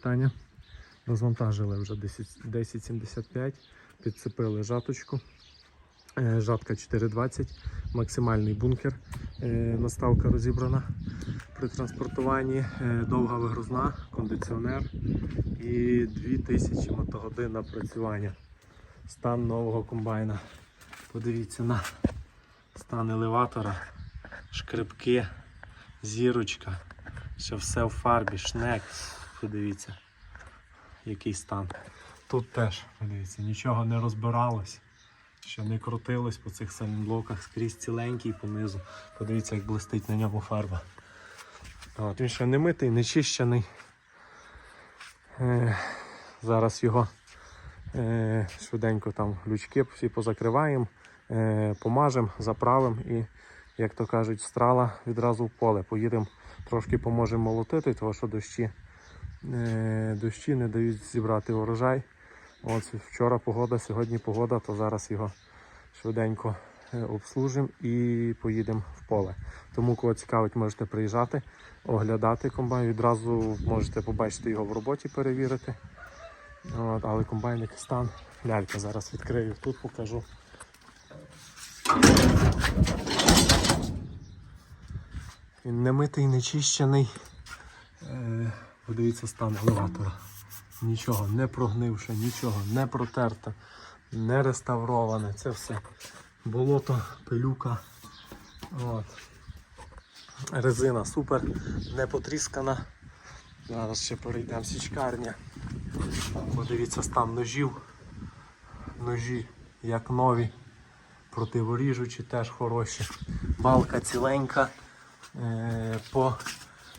Вітання. Розвантажили вже 1075, підцепили жаточку. Е, Жатка 420, максимальний бункер. Е, Наставка розібрана при транспортуванні, Е, довга вигрузна, кондиціонер і 2000 мотогодин напрацювання. Стан нового комбайна. Подивіться на стан елеватора, шкребки, зірочка. Ще все в фарбі, шнек. Подивіться, який стан. Тут теж, подивіться, нічого не розбиралось, ще не крутилось по цих салінблоках, скрізь ціленький понизу. Подивіться, як блистить на ньому фарба. От, він ще не митий, не чищений. Е, зараз його е, швиденько там лючки всі позакриваємо, е, помажемо, заправимо і, як то кажуть, страла відразу в поле. Поїдемо трошки поможемо молотити, тому що дощі, дощі не дають зібрати урожай. От вчора погода, сьогодні погода, то зараз його швиденько е, обслужимо і поїдемо в поле. Тому, кого цікавить, можете приїжджати, оглядати комбайн. Відразу можете побачити його в роботі, перевірити. От, але комбайник стан. Лялька зараз відкрию, тут покажу. Він не митий, не чищений. Е, подивіться стан елеватора. Нічого не прогнивше, нічого не протерте, не реставроване. Це все болото, пилюка. От. Резина супер, не потріскана. Зараз ще перейдемо січкарня. Подивіться стан ножів. Ножі як нові, противоріжучі теж хороші. Балка ціленька. Е, по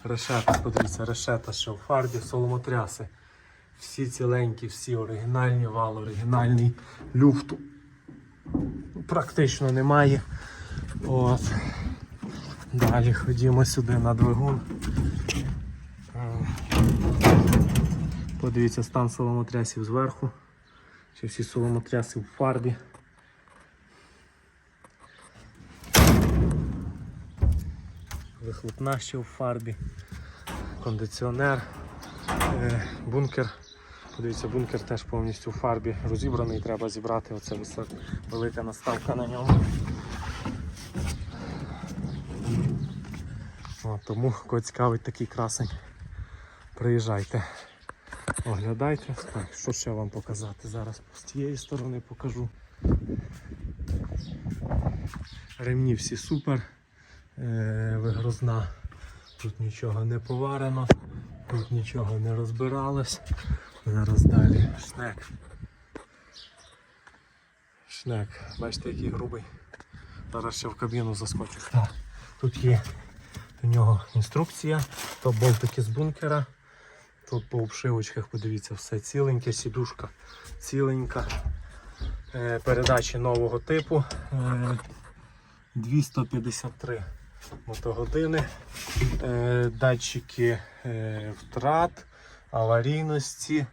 решетах, подивіться, решета ще в фарбі, соломотряси. Всі ціленькі, всі оригінальні, вал оригінальний, люфту практично немає. От. Далі ходімо сюди на двигун. Подивіться стан соломотрясів зверху. Чи всі соломотряси в фарбі. Вихлопна ще в фарбі, кондиціонер, е, бункер. Подивіться, бункер теж повністю в фарбі розібраний, треба зібрати. Оце велика наставка на ньому. О, тому кого такий красень, приїжджайте, оглядайте. Так, що ще вам показати? Зараз з тієї сторони покажу. Ремні всі супер вигрузна. Тут нічого не поварено, тут нічого не розбиралось. Зараз далі шнек. Шнек. Бачите, який грубий. Зараз ще в кабіну заскочу. Так, Тут є у нього інструкція, то болтики з бункера. Тут по обшивочках, подивіться, все ціленьке, сідушка ціленька. Е, Передачі нового типу. Е, 253 мотогодини, е, датчики е, втрат, аварійності,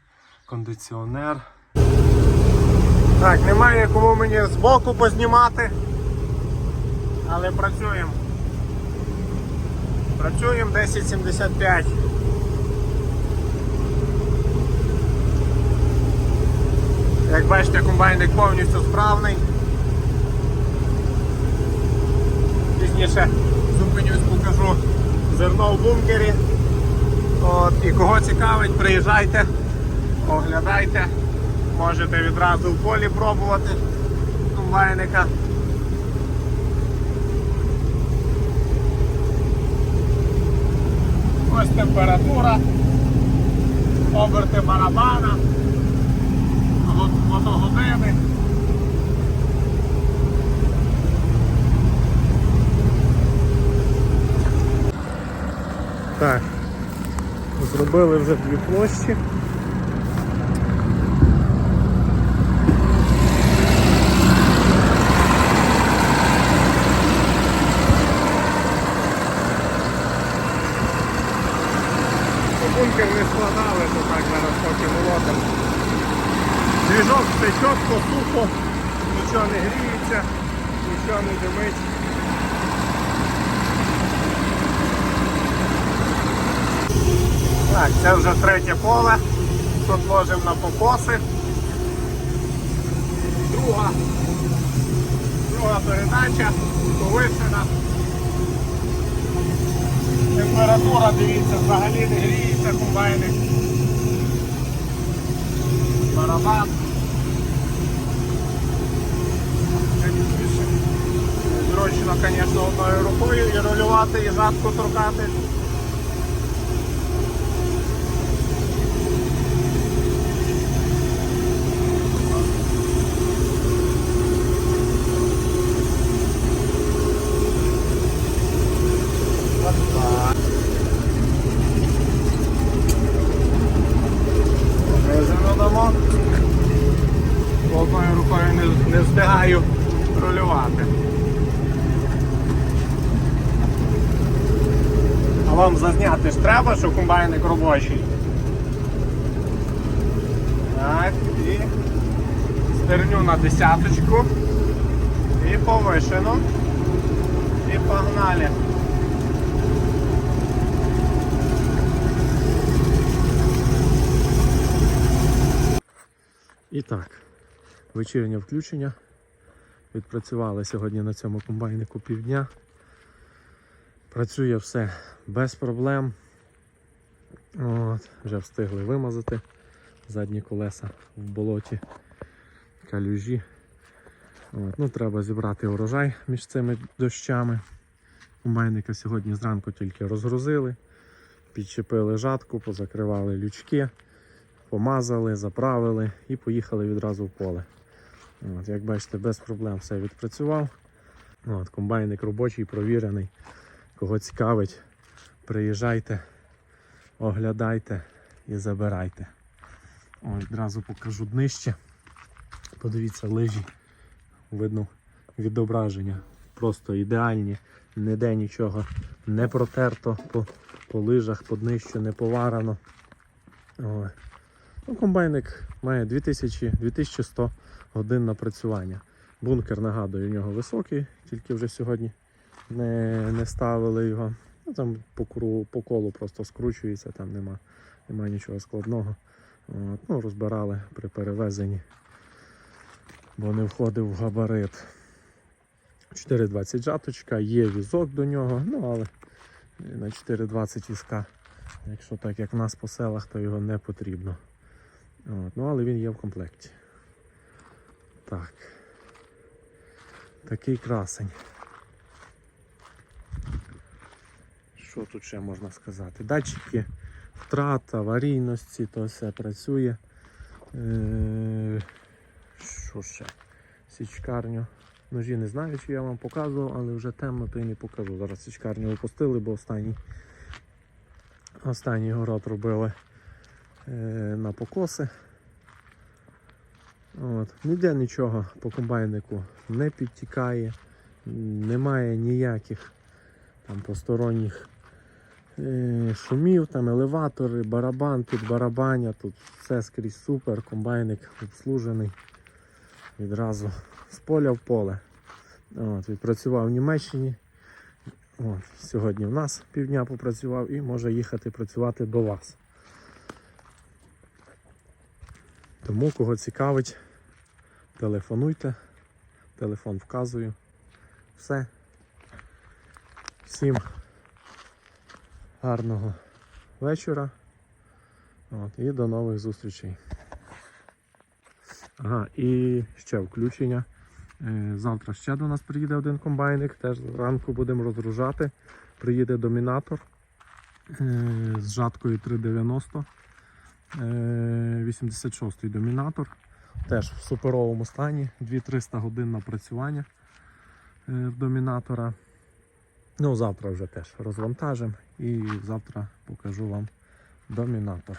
кондиціонер. Так, немає кому мені збоку познімати, але працюємо. Працюємо 1075. Як бачите, комбайник повністю справний. Пізніше зупинюсь, покажу зерно в бункері. От, і кого цікавить, приїжджайте, оглядайте. Можете відразу в полі пробувати комбайника. Ось температура, оберти барабана, мотогодини. Зробили вже дві площі. Бункер не складали, то так зараз поки молотом. Двіжок все чітко, нічого не гріється, нічого не димить. Так, це вже третє поле. Тут ложимо на покоси. Друга. Друга передача, повишена. Температура, дивіться, взагалі не гріється комбайник. Барабан. Зручно, звісно, одною рукою і рулювати, і жатку торкати. Резину дамо. Одною рукою не, не встигаю рулювати. А вам зазняти ж треба, що комбайник робочий. Так, і стерню на десяточку. І повишену. І погнали. І так, вечірнє включення. Відпрацювали сьогодні на цьому комбайнику півдня. Працює все без проблем. От, вже встигли вимазати задні колеса в болоті, калюжі. От, ну, треба зібрати урожай між цими дощами. Комбайника сьогодні зранку тільки розгрузили, підчепили жатку, позакривали лючки, помазали, заправили і поїхали відразу в поле. От, як бачите, без проблем все відпрацював. От, комбайник робочий, провірений. Кого цікавить, приїжджайте, оглядайте і забирайте. Ось одразу покажу днище. Подивіться, лижі. Видно відображення. Просто ідеальні. Ніде нічого не протерто по, по лижах, по днищу не поварено. Ой. Ну, комбайник має 2000, 2100 годин напрацювання. Бункер, нагадую, у нього високий, тільки вже сьогодні не, не ставили його. Ну, там по, кругу, по колу просто скручується, там нема, нема нічого складного. От, ну, розбирали при перевезенні, бо не входив в габарит. 4,20 жаточка, є візок до нього, ну але на 4,20 візка, якщо так як в нас по селах, то його не потрібно. От, ну, але він є в комплекті. Так. Такий красень. Що тут ще можна сказати? Датчики втрат, аварійності, то все працює. Е, Що ще? Січкарню. Ножі не знаю, чи я вам показував, але вже темно, то й не покажу. Зараз січкарню опустили, бо останній, останній город робили е, на покоси. От. Ніде нічого по комбайнику не підтікає, немає ніяких там посторонніх е, шумів, там елеватори, барабан, тут барабаня, тут все скрізь супер, комбайник обслужений відразу з поля в поле. От, відпрацював в Німеччині. От, сьогодні в нас півдня попрацював і може їхати працювати до вас. Тому кого цікавить, телефонуйте, телефон вказую. Все. Всім гарного вечора. От, і до нових зустрічей. Ага, і ще включення. Е, Завтра ще до нас приїде один комбайник, теж зранку будемо розгружати. Приїде домінатор е, з жаткою 390. Е, 86-й домінатор. Теж в суперовому стані. 2-300 годин напрацювання е, в домінатора. Ну, завтра вже теж розвантажимо і завтра покажу вам домінатор.